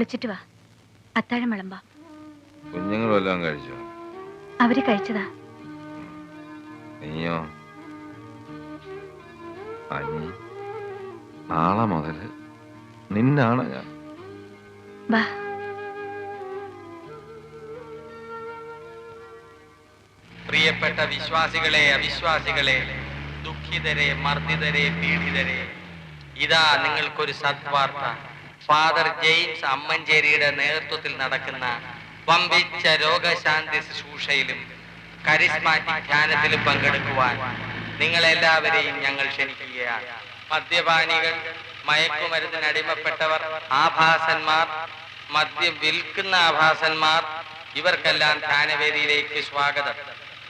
കുളിച്ചിട്ട് വാ. അത്താഴം വിളമ്പാം. കുഞ്ഞുങ്ങൾ എല്ലാം കഴിച്ചോ? അവർ കഴിച്ചതാ. നീയോ? അനി നാളെ മുതൽ നിന്നാണ് ഞാൻ. വാ. പ്രിയപ്പെട്ട വിശ്വാസികളെ അവിശ്വാസികളെ ദുഃഖിതരെ മർദ്ദിതരെ പീഡിതരെ ഇതാ നിങ്ങൾക്കൊരു സദ്വാർത്ത. ഫാദർ ജെയിംസ് അമ്മഞ്ചേരിയുടെ നേതൃത്വത്തിൽ നടക്കുന്ന വമ്പിച്ച രോഗശാന്തി ശുശ്രൂഷയിലും കരിസ്മാറ്റിക് ധ്യാനത്തിലും പങ്കെടുക്കുവാൻ നിങ്ങളെല്ലാവരെയും ഞങ്ങൾ ക്ഷണിക്കുകയാണ്. മദ്യപാനികൾ മയക്കുമരുന്നിന് അടിമപ്പെട്ടവർ ആഭാസന്മാർ മദ്യം വിൽക്കുന്ന ആഭാസന്മാർ ഇവർക്കെല്ലാം ധ്യാനവേദിയിലേക്ക് സ്വാഗതം.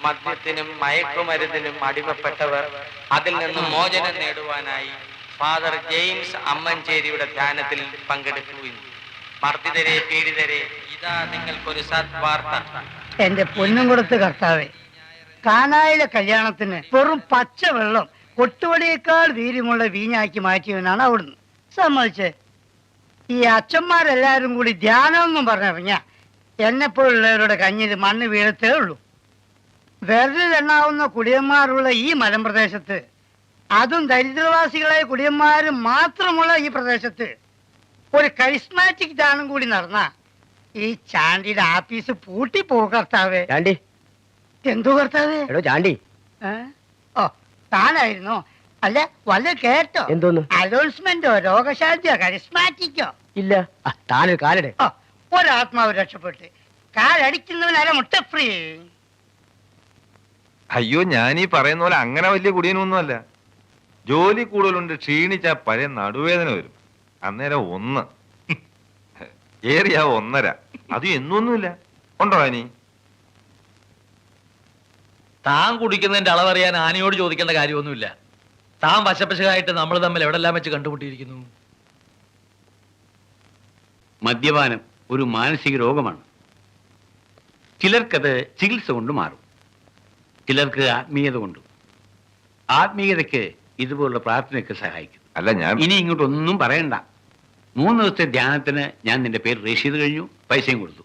മദ്യത്തിനും മയക്കുമരുന്നിനും അടിമപ്പെട്ടവർ അതിൽ നിന്നും മോചനം നേടുവാനായി ഫാദർ ജെയിംസ് അമ്മഞ്ചേരിയുടെ ധ്യാനത്തിൽ പങ്കെടുക്കുകയും മർദ്ദിതരെ പീഡിതരെ ഇതാ നിങ്ങൾക്കൊരു സദ്വാർത്ത. എന്റെ പൊന്നും കൊടുത്ത് കർത്താവെ കാനായിലെ കല്യാണത്തിന് വെറും പച്ച വെള്ളം കൊട്ടുവടിയേക്കാൾ വീര്യമുള്ള വീഞ്ഞാക്കി മാറ്റിയവനാണ് അവിടുന്ന്. സമ്മതിച്ച്. ഈ അച്ഛന്മാരെല്ലാരും കൂടി ധ്യാനമൊന്നും പറഞ്ഞറിഞ്ഞ പറഞ്ഞിറങ്ങിയ എന്നെപ്പോലുള്ളവരുടെ കഞ്ഞിൽ മണ്ണ് വീഴത്തേ ഉള്ളൂ. വെറുതെ എണ്ണാവുന്ന കുടിയന്മാരുള്ള ഈ മലമ്പ്രദേശത്ത് അതും ദരിദ്രവാസികളായ കുടിയന്മാര് മാത്രമുള്ള ഈ പ്രദേശത്ത് ഒരു കരിസ്മാറ്റിക് ദാനം കൂടി നടന്ന ഈ ചാണ്ടിയുടെ ആഫീസ് പൂട്ടി പോകർത്താവേ കർത്താവേ. ചാണ്ടി. എന്തോ കർത്താവേ? എടോ ചാണ്ടി. ഏ? ഓ താനായിരുന്നോ. അല്ല വല്ല കേട്ടോ. എന്തോന്ന്? അനൗൺസ്മെന്റോ രോഗശാന്തിയോ കരിസ്മാറ്റിക്കോ ഇല്ല. ആ, താനൊരു കാലിടെ. ഓ ഒരാത്മാവ് രക്ഷപ്പെട്ട്. കാലടിക്കുന്നവനാരെ മുട്ട ഫ്രീ. അയ്യോ ഞാൻ ഈ പറയുന്ന പോലെ അങ്ങനെ വലിയ കുടിയനൊന്നുമല്ല. ജോലി കൂടുതലുണ്ട് ക്ഷീണിച്ച പഴയ നടുവേദന വരും. അന്നേരം ഒന്ന്. ഏറിയ ഒന്നര. അത് എന്നൊന്നുമില്ല. ഉണ്ടോ ആനി? താൻ കുടിക്കുന്നതിന്റെ അളവറിയാൻ ആനയോട് ചോദിക്കേണ്ട കാര്യമൊന്നുമില്ല. താൻ വശപ്പശകായിട്ട് നമ്മൾ തമ്മിൽ എവിടെല്ലാം വെച്ച് കണ്ടുമുട്ടിയിരിക്കുന്നു? മദ്യപാനം ഒരു മാനസിക രോഗമാണ്. ചിലർക്കത് ചികിത്സ കൊണ്ട് മാറും. ചിലർക്ക് ആത്മീയത കൊണ്ടും. ആത്മീയതയ്ക്ക് ഇതുപോലുള്ള പ്രാർത്ഥനയൊക്കെ സഹായിക്കും. അല്ല ഞാൻ ഇനി ഇങ്ങോട്ടൊന്നും പറയണ്ട. മൂന്ന് ദിവസത്തെ ധ്യാനത്തിന് ഞാൻ നിന്റെ പേര് രജിസ്റ്റർ ചെയ്ത് കഴിഞ്ഞു പൈസയും കൊടുത്തു.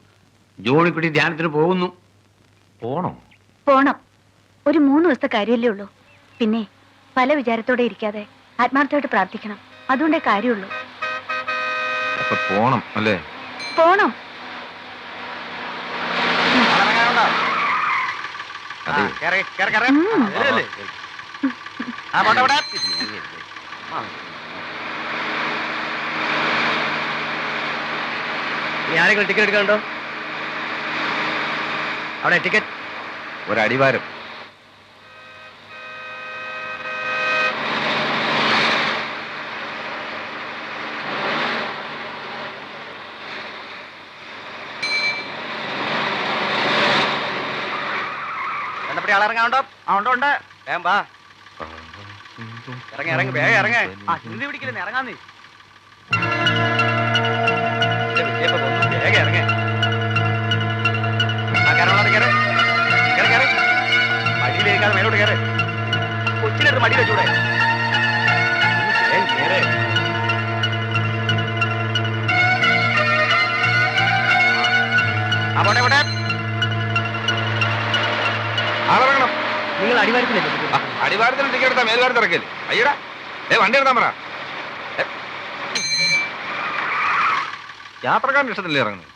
ജോണിക്കുട്ടി ധ്യാനത്തിന് പോകുന്നു. പോണോ? പോണം. ഒരു മൂന്ന് ദിവസത്തെ കാര്യമല്ലേ ഉള്ളൂ. പിന്നെ പല വിചാരത്തോടെ ഇരിക്കാതെ ആത്മാർത്ഥമായിട്ട് പ്രാർത്ഥിക്കണം. അതുകൊണ്ടേ കാര്യമുള്ളൂ. പോണം അല്ലേ? പോണം. അതെ. ഇനി ആരെങ്കിലും ടിക്കറ്റ് എടുക്കാനുണ്ടോ? അവിടെ ടിക്കറ്റ് ഒരടിവാരം. ആളിറങ്ങാണ്ടോ വാ. ഇറങ്ങി ഇറങ്ങി വേഗം ഇറങ്ങ. ആ ഹിന്ദി പിടിക്കലെന്ന് ഇറങ്ങാന്ന് വേഗം ഇറങ്ങ. ആ കയറണത് കയറ് കയറി. കയറി മടിയിലേക്കാതെ മേലോട്ട് കയറ്. കൊച്ചിലെടുത്ത് മടിയിൽ വെച്ചൂടെ? കയറ്. ആ പോട്ടെ പോട്ടെ. ആളിറങ്ങണം നിങ്ങൾ അടിവാരത്തിലല്ലേ അടിവാരത്തിന് ടിക്കറ്റ് എടുത്താ മേൽവാരത്ത് ഇറക്കല്ലേ അയ്യടാ. ഏ വണ്ടി എടുത്താ പറ. യാത്രക്കാരൻ ഇഷ്ടത്തില്ലേ ഇറങ്ങുന്നത്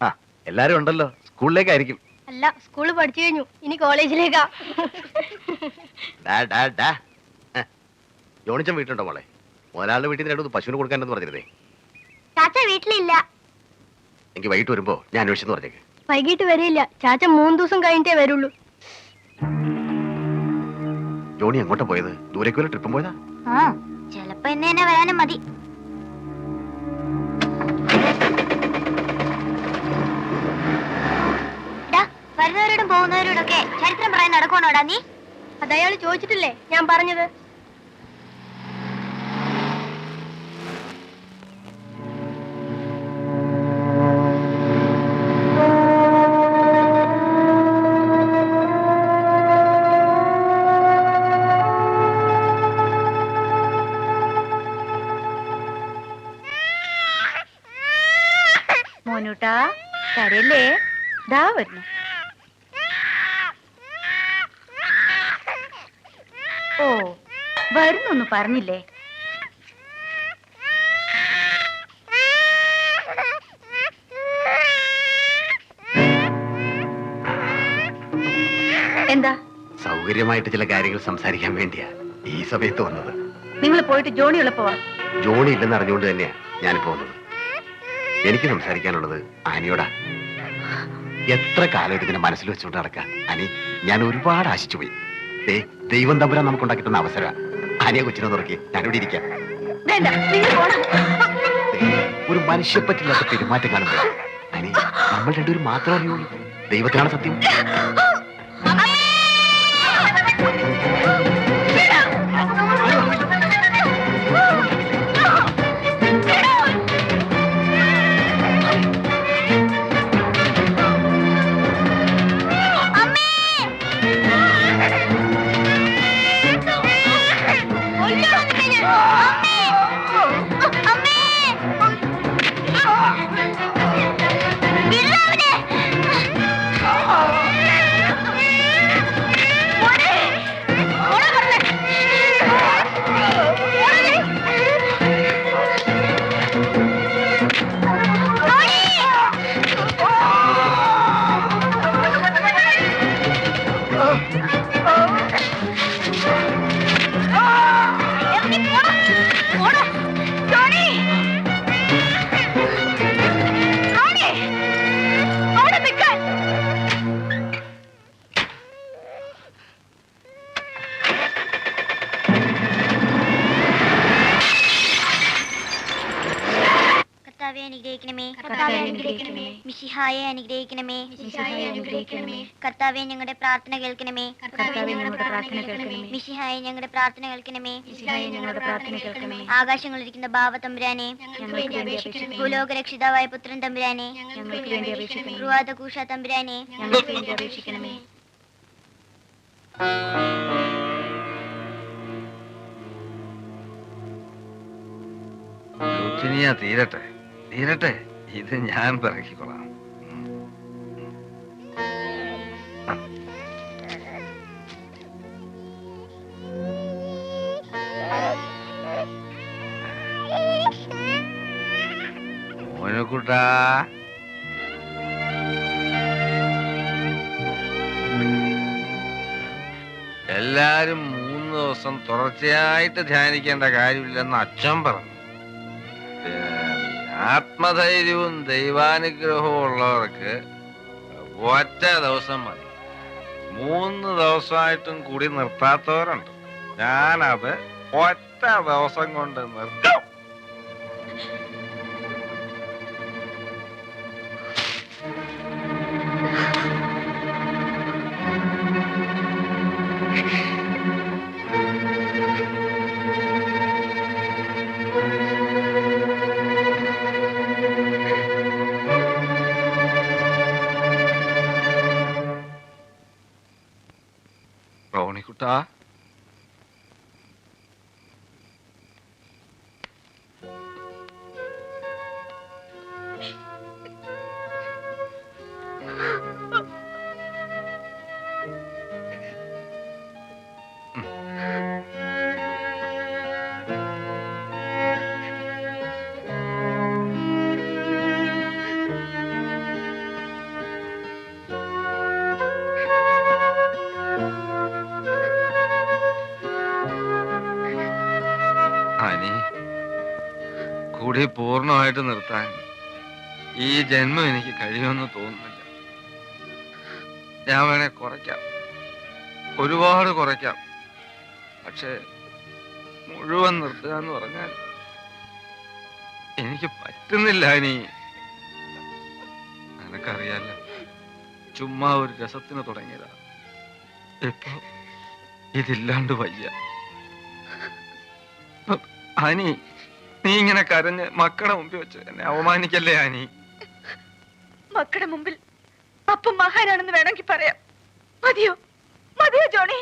ആ എല്ലാരും ഉണ്ടല്ലോ. സ്കൂളിലേക്കായിരിക്കും. അല്ല സ്കൂൾ പഠിച്ചു കഴിഞ്ഞു. ഇനി കോളേജിലേക്കാ. ഡാ ഡാ ഡാ. ജോണിച്ചൻ വീട്ടിലുണ്ടോ മോളെ? മുതലാളുടെ വീട്ടിൽ നിന്ന് രണ്ടു പശുവിന് കൊടുക്കാനെന്ന് പറഞ്ഞിരുന്നേ. ചാച്ച വീട്ടിലില്ല. എനിക്ക് വൈകിട്ട് വരുമ്പോ ഞാൻ അന്വേഷിച്ചെന്ന് പറഞ്ഞേക്ക്. വൈകിട്ട് വരില്ല. ചാച്ച മൂന്ന് ദിവസം കഴിഞ്ഞിട്ടേ വരുള്ളൂ. ജോണി എങ്ങോട്ടാ പോയത്? ദൂരേക്ക് വല്ല ട്രിപ്പും പോയതാ? ആ ചെലപ്പോ എന്നെ വരാനും മതി. വരുന്നവരോടും പോകുന്നവരോടും ഒക്കെ ചരിത്രം പറയാൻ നടക്കുവാണോടാ നീ? അതയാൾ ചോദിച്ചിട്ടില്ലേ? ഞാൻ പറഞ്ഞത്. മോനൂട്ടാ കരയല്ലേ ദാ വരുന്നു. ഓ വരുന്നൊന്ന് പറഞ്ഞില്ലേ? എന്താ? സൗകര്യമായിട്ട് ചില കാര്യങ്ങൾ സംസാരിക്കാൻ വേണ്ടിയാ ഈ സമയത്ത് വന്നത്. നിങ്ങൾ പോയിട്ട് ജോണി ഉള്ളപ്പോ വാ. ജോണി ഇല്ലെന്ന് അറിഞ്ഞുകൊണ്ട് തന്നെയാ ഞാൻ വന്നത് എനിക്ക് സംസാരിക്കാനുള്ളത് ആനിയോടാ. എത്ര കാലമായിട്ട് ഇതിനെ മനസ്സിൽ വെച്ചുകൊണ്ട് നടക്കാൻ അനി ഞാൻ ഒരുപാട് ആശിച്ചു പോയി ദൈവം തമ്പുരാൻ നമുക്ക് ഉണ്ടാക്കി തന്ന അവസര. ആനയെ കൊച്ചിനെ തുറക്കി ഞാനിവിടെ ഇരിക്കാം. ഒരു മനുഷ്യ പറ്റില്ലാത്ത പെരുമാറ്റം കാണുമ്പോൾ അനി നമ്മൾ രണ്ടുപേരും മാത്രം അറിയുള്ളൂ. ദൈവത്തിനാണ് സത്യം. അനുഗ്രഹിക്കണമേ. കർത്താവേ അനുഗ്രഹിക്കണമേ. മിശിഹായെ അനുഗ്രഹിക്കണമേ. മിശിഹായെ അനുഗ്രഹിക്കണമേ. കർത്താവെ ഞങ്ങളുടെ പ്രാർത്ഥന കേൾക്കണമേ. കർത്താവേ ഞങ്ങളുടെ പ്രാർത്ഥന കേൾക്കണമേ. മിശിഹായെ ഞങ്ങളുടെ പ്രാർത്ഥന കേൾക്കണമേ. മിശിഹായെ ഞങ്ങളുടെ പ്രാർത്ഥന കേൾക്കണമേ. ആകാശങ്ങളിരിക്കുന്ന ഭാവ തമ്പുരാനെ. ഞങ്ങൾക്ക് വേണ്ടി അപേക്ഷിക്കണമേ. ഭൂലോക രക്ഷിതാവായ പുത്രൻ തമ്പുരാനെ. ഞങ്ങൾക്ക് വേണ്ടി അപേക്ഷിക്കണമേ. റുവാദ കൂഷ തമ്പുരാനെ. ഞങ്ങൾക്ക് വേണ്ടി അപേക്ഷിക്കണമേ. തീരട്ടെ. തീരട്ടെ ഇത് ഞാൻ പിറക്കിക്കൊള്ളാം എല്ലാരും മൂന്ന് ദിവസം തുടർച്ചയായിട്ട് ധ്യാനിക്കേണ്ട കാര്യമില്ലെന്ന് അച്ഛൻ പറഞ്ഞു. ആത്മധൈര്യവും ദൈവാനുഗ്രഹവും ഉള്ളവർക്ക് ഒറ്റ ദിവസം മതി. മൂന്ന് ദിവസമായിട്ടും കൂടി നിർത്താത്തവരുണ്ട്. ഞാനത് ഒറ്റ ദിവസം കൊണ്ട് നിർത്തും. റോണിക്കുട്ടാ കൂടി പൂർണമായിട്ട് നിർത്താൻ ഈ ജന്മം എനിക്ക് കഴിയുമെന്ന് തോന്നുന്നില്ല. ഞാൻ വേണേ കുറയ്ക്കാം. ഒരുപാട് കുറയ്ക്കാം. പക്ഷേ മുഴുവൻ നിർത്തുക എന്ന് പറഞ്ഞാൽ എനിക്ക് പറ്റുന്നില്ല ഇനി. നിനക്കറിയാല്ല ചുമ്മാ ഒരു രസത്തിന് തുടങ്ങിയതാ. ഇപ്പൊ ഇതില്ലാണ്ട് വയ്യ. ആനി നീ ഇങ്ങനെ കരഞ്ഞ് മക്കളുടെ മുമ്പിൽ വെച്ച് എന്നെ അവമാനിക്കല്ലേ ആനി? മക്കളുടെ മുമ്പിൽ അപ്പം മഹാനാണെന്ന് വേണമെങ്കിൽ പറയാം. മതിയോ? മതിയോ ജോണി?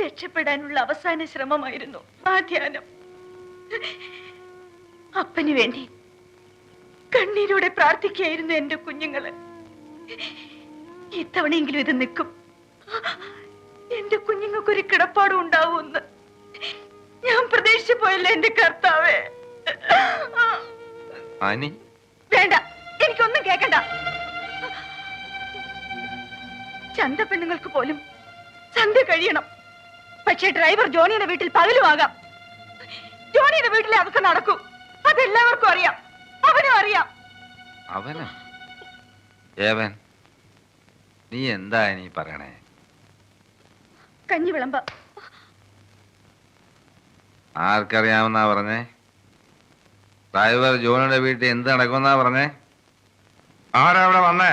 രക്ഷപ്പെടാനുള്ള അവസാന ശ്രമമായിരുന്നു ആ ധ്യാനം. അപ്പനു വേണ്ടി കണ്ണീരോടെ പ്രാർത്ഥിക്കുകയായിരുന്നു എന്റെ കുഞ്ഞുങ്ങൾ. ഇത്തവണയെങ്കിലും ഇത് നിൽക്കും. എന്റെ കുഞ്ഞുങ്ങൾക്കൊരു കിടപ്പാടും ഉണ്ടാവുമെന്ന് ഞാൻ പ്രതീക്ഷിച്ചു പോയല്ലേ എന്റെ കർത്താവേ. ആനി വേണ്ട എനിക്കൊന്നും കേക്കണ്ട. ചന്ത പെണ്ണുങ്ങൾക്ക് പോലും സന്ധ്യ കഴിയണം. പക്ഷേ ഡ്രൈവർ ജോണിയുടെ വീട്ടിൽ പകലും ആകാം ജോണിയുടെ വീട്ടിലെ അതൊക്കെ നടക്കൂ. അതെല്ലാവർക്കും അറിയാം. അവനും അറിയാം. അവനാ? ഏവൻ നീ എന്താ നീ പറയണേ? കഞ്ഞി വിളമ്പ ആർക്കറിയാമെന്നാ പറഞ്ഞേ? ഡ്രൈവർ ജോണിയുടെ വീട്ടിൽ എന്ത് നടക്കുമെന്നാ പറഞ്ഞേ? ആരാ അവിടെ വന്നേ?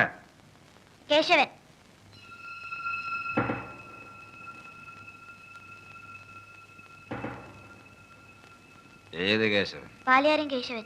കേശവൻ. ഏത് കേശവൻ? പാലിയാരൻ കേശവൻ.